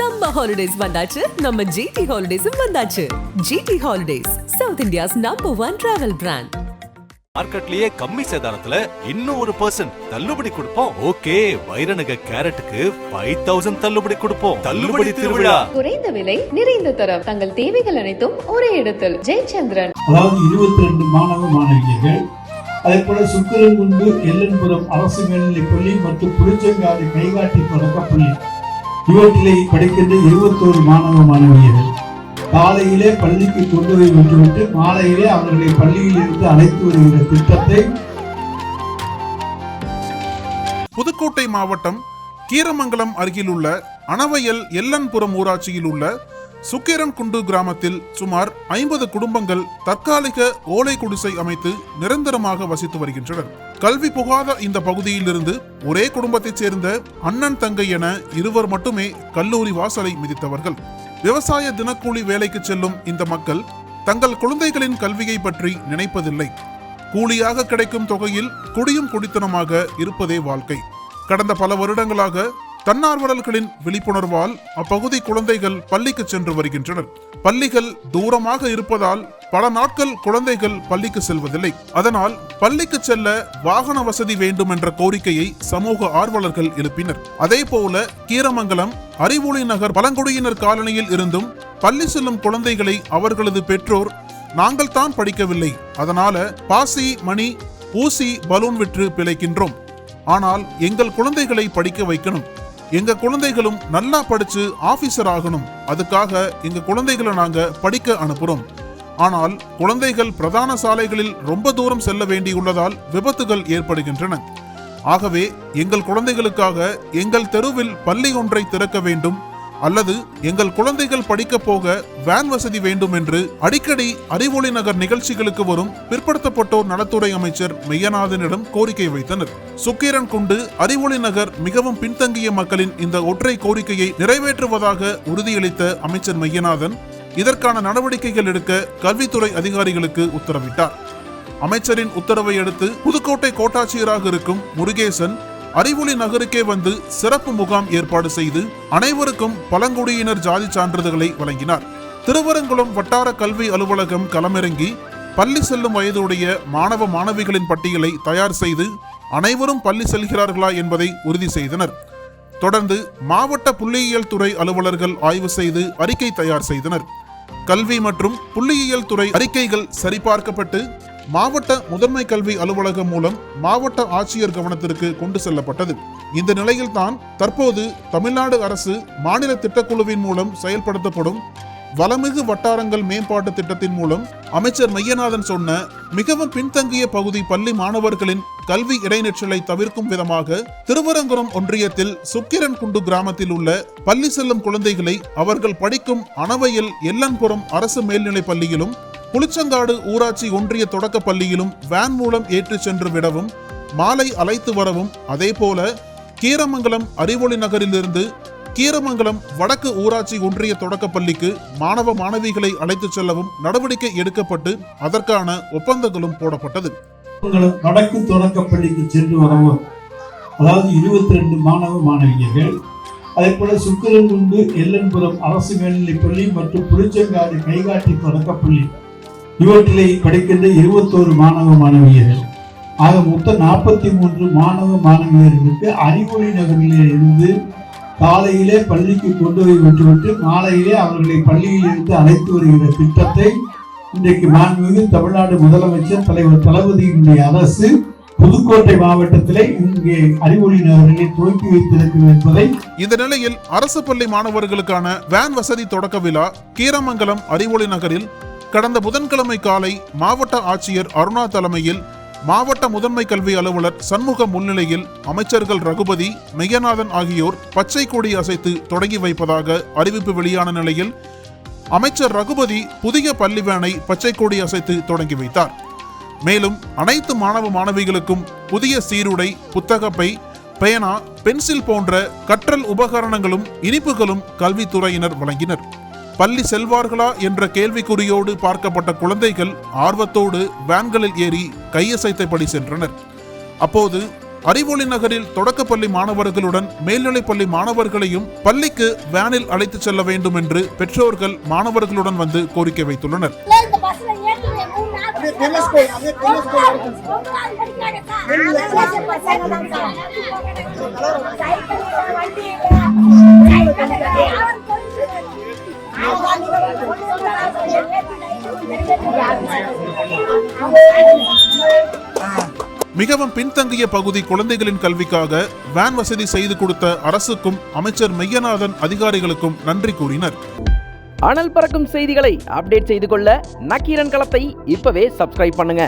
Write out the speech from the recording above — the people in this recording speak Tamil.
சம்மர் ஹாலிடேஸ் வந்தாச்சு. நம்ம ஜிடி ஹாலிடேஸும் வந்தாச்சு. GT holidays South India's number one travel brand மார்க்கெட்லயே கம்மி சேதாரத்துல இன்னும் ஒரு பர்சன்ட் தள்ளுபடி கொடுப்போம். ஓகே வைரநக கேரட்டுக்கு ஃபைவ் தௌசண்ட் தள்ளுபடி கொடுப்போம். தள்ளுபடி திருவிழா. குறைந்த விலை நிறைந்த தரம். தங்கள் தேவைகள் அனைத்தும் ஒரே இடத்தில். ஜெயச்சந்திரன். அதாவது இருபத்தி ரெண்டு மாணவ மாணவியர்கள் அதே போல சுக்கிரன்குண்டு எல்லன்புரம் அரசு மேல்நிலைப் பள்ளி மற்றும் புளிச்சங்காடு கைகாட்டி தொடக்கப்பள்ளி. இவற்றிலே படிக்கின்ற இருபத்தோரு மாணவ மாணவியர்கள் காலையிலே பள்ளிக்கு கொண்டு போய் விட்டுவிட்டு மாலையிலே அவர்களை பள்ளியில் இருந்து அழைத்து வருகின்ற திட்டத்தை புதுக்கோட்டை மாவட்டம் கீரமங்கலம் அருகிலுள்ள அணவையல் எல்லன்புரம் ஊராட்சியில் உள்ள சுக்கேரன் குண்டு கிராமத்தில் சுமார் ஐம்பது குடும்பங்கள் தற்காலிக ஓலை குடிசை அமைத்து நிரந்தரமாக வசித்து வருகின்றனர். கல்வி புகாத இந்த பகுதியிலிருந்து ஒரே குடும்பத்தைச் சேர்ந்த அண்ணன் தங்கை என இருவர் மட்டுமே கல்லூரி வாசலை மிதித்தவர்கள். விவசாய தினக்கூலி வேலைக்கு செல்லும் இந்த மக்கள் தங்கள் குழந்தைகளின் கல்வியை பற்றி நினைப்பதில்லை. கூலியாக கிடைக்கும் தொகையில் குடியும் குடித்தனமாக இருப்பதே வாழ்க்கை. கடந்த பல வருடங்களாக தன்னார்வலர்களின் விழிப்புணர்வால் அப்பகுதி குழந்தைகள் பள்ளிக்கு சென்று வருகின்றனர். பள்ளிகள் தூரமாக இருப்பதால் பல நாட்கள் குழந்தைகள் பள்ளிக்கு செல்வதில்லை. அதனால் பள்ளிக்கு செல்ல வாகன வசதி வேண்டும் என்ற கோரிக்கையை சமூக ஆர்வலர்கள் எழுப்பினர். அதே போல கீரமங்கலம் அறிவொளி நகர் பழங்குடியினர் காலனியில் இருந்தும் பள்ளி செல்லும் குழந்தைகளை அவர்களது பெற்றோர் நாங்கள் தான் படிக்கவில்லை. அதனால பாசி மணி ஊசி பலூன் விற்று பிழைக்கின்றோம். ஆனால் எங்கள் குழந்தைகளை படிக்க வைக்கணும். எங்க குழந்தைகளும் நல்லா படிச்சு ஆபீசர் ஆகணும். அதுக்காக எங்க குழந்தைகளை நாங்க படிக்க அனுப்புறோம். ஆனால் குழந்தைகள் பிரதான சாலைகளில் ரொம்ப தூரம் செல்ல வேண்டியுள்ளதால் விபத்துகள் ஏற்படுகின்றன. ஆகவே எங்கள் குழந்தைகளுக்காக எங்கள் தெருவில் பள்ளி ஒன்றை திறக்க வேண்டும். அல்லது எங்கள் குழந்தைகள் படிக்க போக வேன் வசதி வேண்டும் என்று அடிக்கடி அறிவொளி நகர் நிகழ்ச்சிகளுக்கு வரும் பிற்படுத்தப்பட்டோர் நலத்துறை அமைச்சர் மெய்யநாதனிடம் கோரிக்கை வைத்தனர். சுக்கீரன் கொண்டு அறிவொளி நகர் மிகவும் பின்தங்கிய மக்களின் இந்த ஒற்றை கோரிக்கையை நிறைவேற்றுவதாக உறுதியளித்த அமைச்சர் மெய்யநாதன் இதற்கான நடவடிக்கைகள் எடுக்க கல்வித்துறை அதிகாரிகளுக்கு உத்தரவிட்டார். அமைச்சரின் உத்தரவை அடுத்து புதுக்கோட்டை கோட்டாட்சியராக இருக்கும் முருகேசன் அறிவொளி நகருக்கே வந்து சிறப்பு முகாம் ஏற்பாடு செய்து அனைவருக்கும் பழங்குடியினர் ஜாதி சான்றிதழ்களை வழங்கினார். திருவரங்குளம் வட்டார கல்வி அலுவலகம் களமிறங்கி பள்ளி செல்லும் வயதுடைய மாணவ மாணவிகளின் பட்டியலை தயார் செய்து அனைவரும் பள்ளி செல்கிறார்களா என்பதை உறுதி செய்தனர். தொடர்ந்து மாவட்ட புள்ளியியல் துறை அலுவலர்கள் ஆய்வு செய்து அறிக்கை தயார் செய்தனர். கல்வி மற்றும் புள்ளியியல் துறை அறிக்கைகள் சரிபார்க்கப்பட்டு மாவட்ட முதன்மை கல்வி அலுவலகம் மூலம் மாவட்ட ஆட்சியர் கவனத்திற்கு கொண்டு செல்லப்பட்டது. இந்த நிலையில்தான் தற்போது தமிழ்நாடு அரசு மாநில திட்டக்குழுவின் மூலம் செயல்படுத்தப்படும் வளமிகு வட்டாரங்கள் மேம்பாட்டு திட்டத்தின் மூலம் அமைச்சர் மையநாதன் சொன்ன மிகவும் பின்தங்கிய பகுதி பள்ளி மாணவர்களின் கல்வி இடைநிற்றலை தவிர்க்கும் விதமாக திருவரங்குரம் ஒன்றியத்தில் சுக்கிரன் குண்டு கிராமத்தில் உள்ள பள்ளி செல்லும் குழந்தைகளை அவர்கள் படிக்கும் அணவையில் எல்லன்புரம் அரசு மேல்நிலைப் பள்ளியிலும் புளிச்சங்காடு ஊராட்சி ஒன்றிய தொடக்கப் பள்ளியிலும் வேன் மூலம் ஏற்றிச் சென்று விடவும் மாலை அழைத்து வரவும் அதேபோல கீரமங்கலம் அறிவொளி நகரிலிருந்து கீரமங்கலம் வடக்கு ஊராட்சி ஒன்றிய தொடக்கப் பள்ளிக்கு மாணவ மாணவிகளை அழைத்துச் செல்லவும் நடவடிக்கை எடுக்கப்பட்டு அதற்கான ஒப்பந்தங்களும் போடப்பட்டது. வடக்கு வடக்கு தொடக்கப்பள்ளிக்கு சென்று வரவும் அதாவது இருபத்தி ரெண்டு மாணவ மாணவியர்கள் அதே போல சுக்கிரன்குண்டு எல்லன்புரம் அரசு மேல்நிலைப் பள்ளி மற்றும் புளிச்சங்காடு கைகாட்டி தொடக்கப்பள்ளி இவற்றிலே படிக்கின்ற இருபத்தோரு மாணவ மாணவியர்கள். ஆக மொத்தம் நாற்பத்தி மூன்று மாணவ மாணவியர்களுக்கு அறிவொளி நகரிலே இருந்து காலையிலே பள்ளிக்கு கொண்டு போய் விட்டுவிட்டு மாலையிலே அவர்களை பள்ளியில் இருந்து அழைத்து வருகிற திட்டத்தை இன்றைக்கு மாண்புமிகு தமிழ்நாடு முதலமைச்சர் தலைவர் தளபதியினுடைய அரசு புதுக்கோட்டை மாவட்டத்திலே இங்கே அறிவொளி நகரிலே துவக்கி வைத்திருக்கிறது என்பதை இந்த நிலையில் அரசு பள்ளி மாணவர்களுக்கான வேன் வசதி தொடக்க விழா கீரமங்கலம் அறிவொளி நகரில் கடந்த புதன்கிழமை காலை மாவட்ட ஆட்சியர் அருணா தலைமையில் மாவட்ட முதன்மை கல்வி அலுவலர் சண்முக முன்னிலையில் அமைச்சர்கள் ரகுபதி மெய்யநாதன் ஆகியோர் பச்சை கொடி அசைத்து தொடங்கி வைப்பதாக அறிவிப்பு வெளியான நிலையில் அமைச்சர் ரகுபதி புதிய பள்ளி வேனை பச்சை கொடி அசைத்து தொடங்கி வைத்தார். மேலும் அனைத்து மாணவ மாணவிகளுக்கும் புதிய சீருடை புத்தகப்பை பேனா பென்சில் போன்ற கற்றல் உபகரணங்களும் இனிப்புகளும் கல்வித்துறையினர் வழங்கினர். பள்ளி செல்வார்களா என்ற கேள்விக்குறியோடு பார்க்கப்பட்ட குழந்தைகள் ஆர்வத்தோடு வேன்களில் ஏறி கையசைத்தபடி சென்றனர். அப்போது அறிவொளி நகரில் தொடக்கப்பள்ளி மாணவர்களுடன் மேல்நிலைப்பள்ளி மாணவர்களையும் பள்ளிக்கு வேனில் அழைத்துச் செல்ல வேண்டும் என்று பெற்றோர்கள் மாணவர்களுடன் வந்து கோரிக்கை வைத்துள்ளனர். மிகவும் பின்தங்கிய பகுதி குழந்தைகளின் கல்விக்காக வேன் வசதி செய்து கொடுத்த அரசுக்கும் அமைச்சர் மெய்யநாதன் அதிகாரிகளுக்கும் நன்றி கூறினர். அனல் பறக்கும் செய்திகளை அப்டேட் செய்து கொள்ள நக்கீரன் களத்தை இப்பவே சப்ஸ்கிரைப் பண்ணுங்க.